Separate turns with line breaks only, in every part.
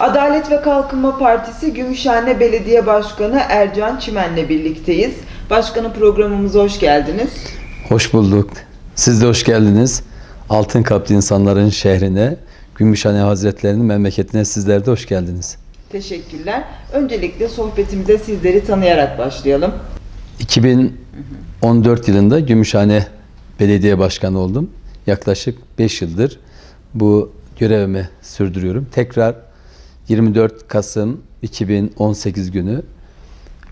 Adalet ve Kalkınma Partisi Gümüşhane Belediye Başkanı Ercan Çimen'le birlikteyiz. Başkanım programımıza hoş geldiniz.
Hoş bulduk. Siz de hoş geldiniz. Altın kaplı insanların şehrine, Gümüşhane Hazretlerinin memleketine sizler de hoş geldiniz.
Teşekkürler. Öncelikle sohbetimize sizleri tanıyarak başlayalım.
2014 yılında Gümüşhane Belediye Başkanı oldum. Yaklaşık 5 yıldır bu görevimi sürdürüyorum. Tekrar 24 Kasım 2018 günü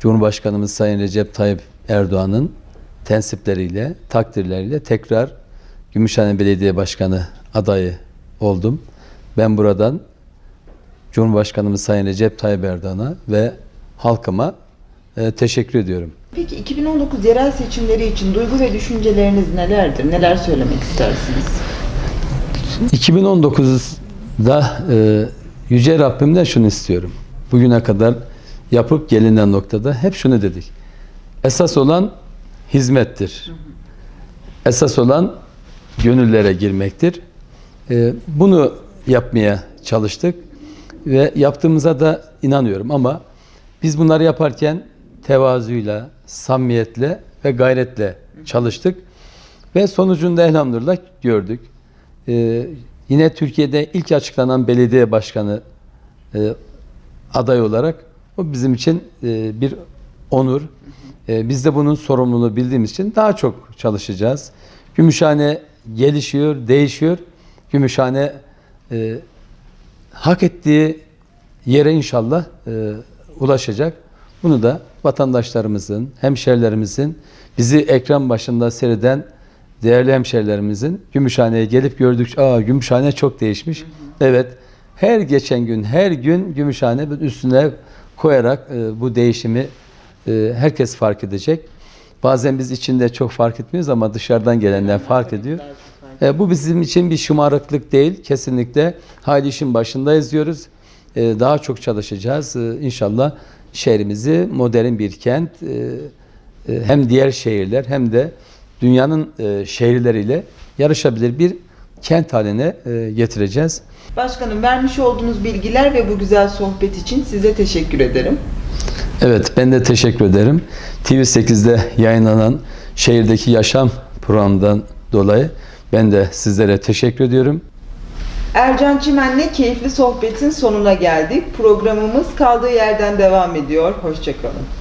Cumhurbaşkanımız Sayın Recep Tayyip Erdoğan'ın tensipleriyle, takdirleriyle tekrar Gümüşhane Belediye Başkanı adayı oldum. Ben buradan Cumhurbaşkanımız Sayın Recep Tayyip Erdoğan'a ve halkıma e, teşekkür ediyorum.
Peki 2019 yerel seçimleri için duygu ve düşünceleriniz nelerdir? Neler söylemek istersiniz?
2019'da e, Yüce Rabbimden şunu istiyorum. Bugüne kadar yapıp gelinen noktada hep şunu dedik. Esas olan hizmettir. Esas olan gönüllere girmektir. E, bunu yapmaya çalıştık ve yaptığımıza da inanıyorum ama biz bunları yaparken tevazuyla, samimiyetle ve gayretle çalıştık ve sonucunda elhamdülillah gördük. Yine Türkiye'de ilk açıklanan belediye başkanı e, aday olarak o bizim için e, bir onur. E, biz de bunun sorumluluğunu bildiğimiz için daha çok çalışacağız. Gümüşhane gelişiyor, değişiyor. Gümüşhane e, hak ettiği yere inşallah e, ulaşacak. Bunu da vatandaşlarımızın, hemşerilerimizin, bizi ekran başında seyreden değerli hemşerilerimizin Gümüşhane'ye gelip gördükçe aa Gümüşhane çok değişmiş. Evet. Her geçen gün, her gün Gümüşhane üstüne koyarak e, bu değişimi e, herkes fark edecek. Bazen biz içinde çok fark etmiyoruz ama dışarıdan gelenler fark ediyor. E, bu bizim için bir şımarıklık değil. Kesinlikle hayli işin başındayız diyoruz. E, daha çok çalışacağız. E, inşallah şehrimizi modern bir kent e, e, hem diğer şehirler hem de dünyanın e, şehirleriyle yarışabilir bir kent haline e, getireceğiz.
Başkanım vermiş olduğunuz bilgiler ve bu güzel sohbet için size teşekkür ederim.
Evet ben de teşekkür ederim. TV8'de yayınlanan şehirdeki yaşam programından dolayı ben de sizlere teşekkür ediyorum.
Ercan Çimen'le keyifli sohbetin sonuna geldik. Programımız kaldığı yerden devam ediyor. Hoşçakalın.